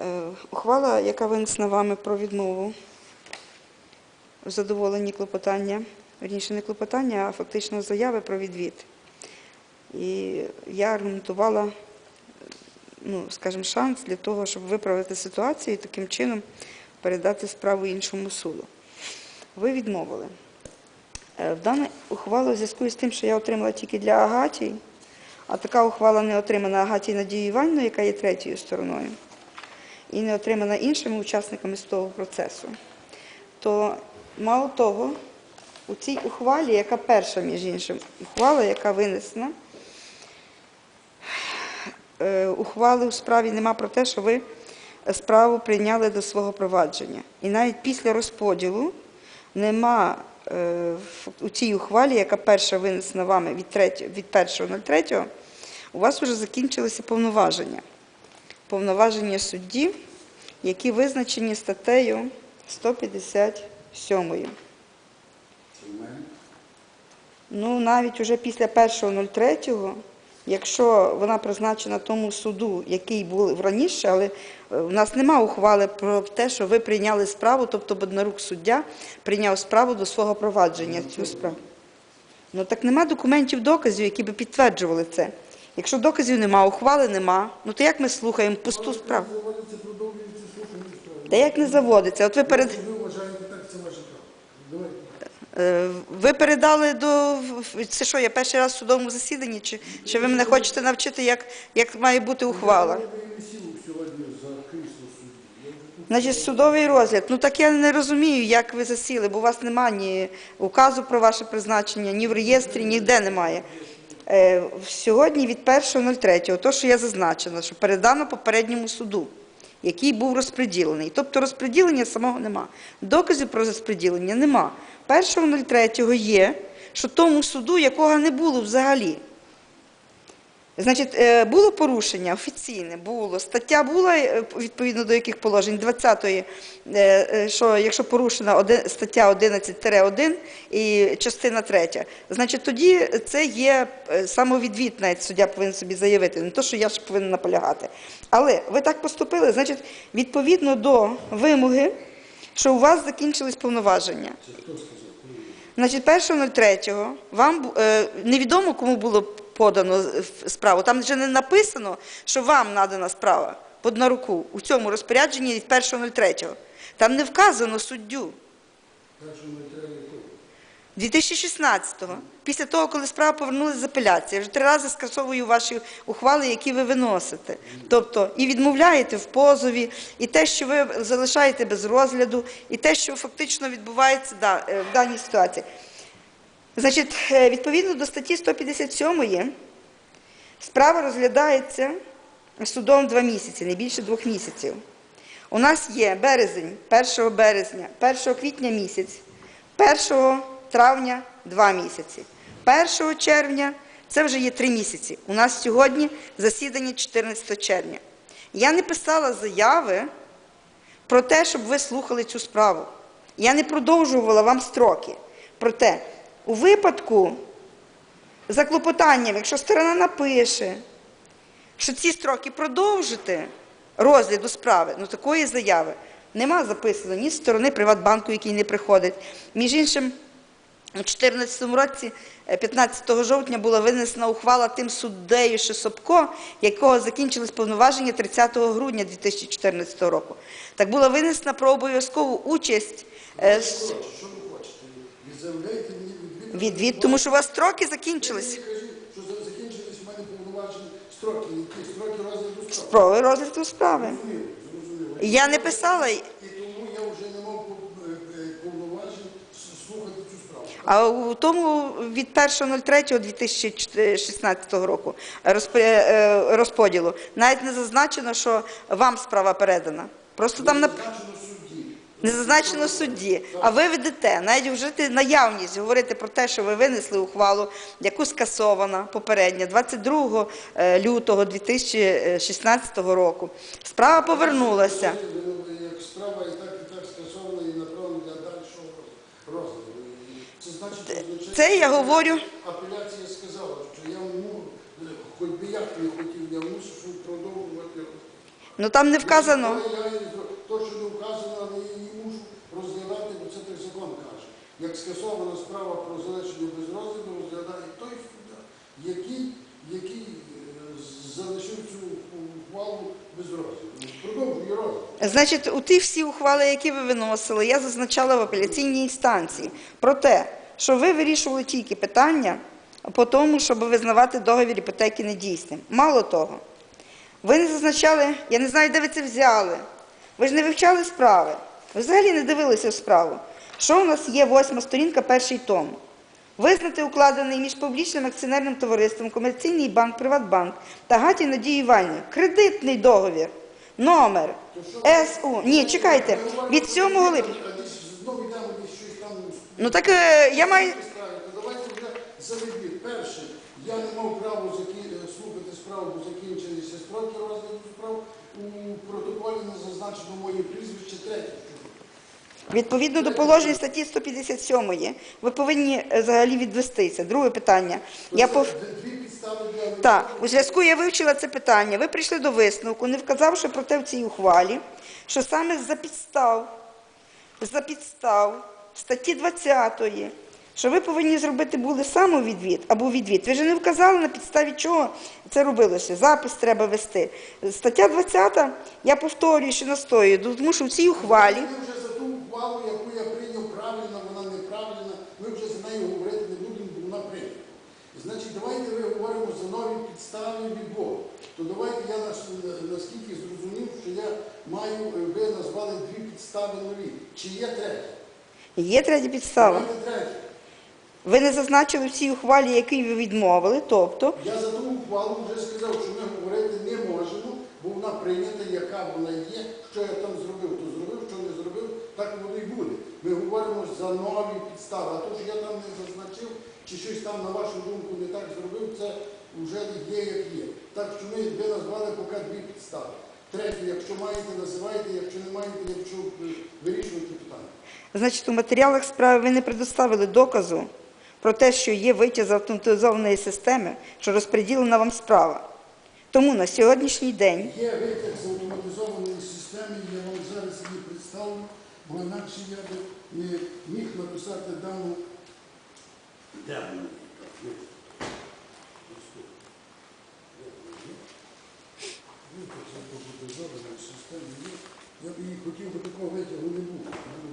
Е, Ухвала, яка винесена вами про відмову в задоволенні клопотання, верніше не клопотання, а фактично заяви про відвід. І я аргументувала, ну, скажімо, шанс для того, щоб виправити ситуацію і таким чином передати справу іншому суду. Ви відмовили. Е, В дану ухвалу в зв'язку з тим, що я отримала тільки для Агатії, а така ухвала не отримана Агатією Надією Іванівною, яка є третьою стороною, і не отримана іншими учасниками з того процесу, то мало того, у цій ухвалі, яка перша, між іншим, ухвала, яка винесена, е, ухвали у справі нема про те, що ви справу прийняли до свого провадження. І навіть після розподілу нема е, у цій ухвалі, яка перша винесена вами від, третє- від 1.03, у вас вже закінчилися повноваження. Повноваження судді, які визначені статтею 157. Ну, навіть уже після 1.03, якщо вона призначена тому суду, який був раніше, але е, в нас нема ухвали про те, що ви прийняли справу, тобто Боднарук суддя прийняв справу до свого провадження цю справу. Ну так нема документів, доказів, які би підтверджували це. Якщо доказів нема, ухвали нема, ну то як ми слухаємо пусту справу? Та як не заводиться? От ви перед. Е, Ви передали до це що, я перший раз в судовому засіданні, чи, чи ви мене хочете навчити, як, як має бути ухвала? Значить, судовий розгляд. Ну так я не розумію, як ви засіли, бо у вас немає ні указу про ваше призначення, ні в реєстрі, ніде немає. Е, Сьогодні від 1.03, то, що я зазначила, що передано попередньому суду, який був розподілений. Тобто розподілення самого нема. Доказів про розподілення нема. 1.03 є, що тому суду, якого не було взагалі. Значить, е, було порушення офіційне, було. Стаття була, е, відповідно до яких положень, 20-ї, е, що якщо порушена стаття 11-1 і частина 3, значить тоді це є самовідвід, навіть суддя повинен собі заявити, не то, що я ж повинен наполягати. Але ви так поступили, значить, відповідно до вимоги, що у вас закінчились повноваження. Значить, 1.03 вам е, невідомо, кому було подано справу. Там вже не написано, що вам надана справа під на руку у цьому розпорядженні від 1.03. Там не вказано суддю. першого матеріалу якого? 2016-го, після того, коли справа повернулася з апеляції, я вже три рази скасовую ваші ухвали, які ви виносите. Тобто і відмовляєте в позові, і те, що ви залишаєте без розгляду, і те, що фактично відбувається е, в даній ситуації. Значить, е, відповідно до статті 157 справа розглядається судом два місяці, не більше двох місяців. У нас є березень, 1 березня, 1 квітня місяць, 1 травня два місяці, 1 червня це вже є три місяці. У нас сьогодні засідання 14 червня. Я не писала заяви про те, щоб ви слухали цю справу. Я не продовжувала вам строки. Проте, у випадку за клопотанням, якщо сторона напише, що ці строки продовжити розгляду справи, ну такої заяви нема записано ні з сторони Приватбанку, який не приходить. Між іншим, у 2014 році, е, 15 жовтня, була винесена ухвала тим суддею Шесопко, якого закінчились повноваження 30 грудня 2014 року. Так була винесена про обов'язкову участь е, Що ви хочете? Мені відвід? тому що у вас строки закінчились. Що закінчились у мене повноважені строки. Які строки розгляду справи? Справи розгляду справи. Я не писала. І тому я вже не мав е, е, повноважень слухати цю справу. А у тому від 1.03.2016 року е, розподілу навіть не зазначено, що вам справа передана. Просто там судді. Не зазначено судді. А ви ведете, навіть вжити наявність, говорити про те, що ви винесли ухвалу, яку скасована попередня 22 е, лютого 2016 року. Справа повернулася. Як справа і так, і так скасована і направлена для дальшого розгляду. Це значить, Це я говорю. Апеляція сказала, що я ну, хоч би як не хотів, я мушу продовжувати. Ну там не вказано. Її то, що не вказано, але я її мушу розглядати, бо це так закон каже. Як скасована справа про залишення без розгляду, розглядає той суддя, який, який е, залишив цю ухвалу без розгляду. Продовжує розгляд. Значить, у ті всі ухвали, які ви виносили, я зазначала в апеляційній інстанції про те, що ви вирішували тільки питання по тому, щоб визнавати договір іпотеки недійсним. Мало того, ви не зазначали, я не знаю, де ви це взяли. Ви ж не вивчали справи. Ви взагалі не дивилися в справу. Що у нас є восьма сторінка, перший том? Визнати укладений між публічним акціонерним товариством Комерційний банк, Приватбанк та Гаті Надії Іванівні кредитний договір, номер СУ. Ні, чекайте, від 7 липня. Ну так е, я маю. давайте. Перше, я не мав права е, слухати справу, бо закінчилися строки розгляду справ. У протоколі не зазначено моє прізвище третє. Відповідно до положень статті 157 ви повинні е, взагалі відвестися. Друге питання. Я пов... Для Так, у зв'язку я вивчила це питання. Ви прийшли до висновку, не вказавши про те в цій ухвалі, що саме за підстав, за підстав статті 20, що ви повинні зробити були самовідвід або відвід. Ви ж не вказали на підставі чого це робилося. Запис треба вести. Стаття 20, я повторюю, що настоюю, тому що в цій ухвалі. Ми вже за ту ухвалу, яку я прийняв, правильно, вона неправильна, ми вже за нею говорити не будемо, бо вона прийнята. Значить, давайте ми говоримо за нові підстави відбору. То давайте я нас- наскільки зрозумів, що я маю, е, ви назвали дві підстави нові. Чи є третя? Є третя підстава. Ви не зазначили в цій ухвалі, який ви відмовили, тобто Я за ту ухвалу вже сказав, що ми говорити не можемо, бо вона прийнята, яка вона є. Що я там зробив, то зробив, що не зробив, так воно і буде. Ми говоримо за нові підстави. А то, що я там не зазначив, чи щось там, на вашу думку, не так зробив, це вже є, як є. Так що ми ви назвали поки дві підстави. Третє, якщо маєте, називайте, якщо не маєте, якщо вирішуєте питання. Значить, у матеріалах справи ви не предоставили доказу про те, що є витяг з автоматизованої системи, що розподілена вам справа. Тому на сьогоднішній день Є витяг з автоматизованої системи, я вам зараз її представлю, бо інакше я би не міг написати дану. Де вона? Так, є. Ось тут. Де вона є? Витяг з автоматизованої системи є. Я б її хотів, би такого витягу не було.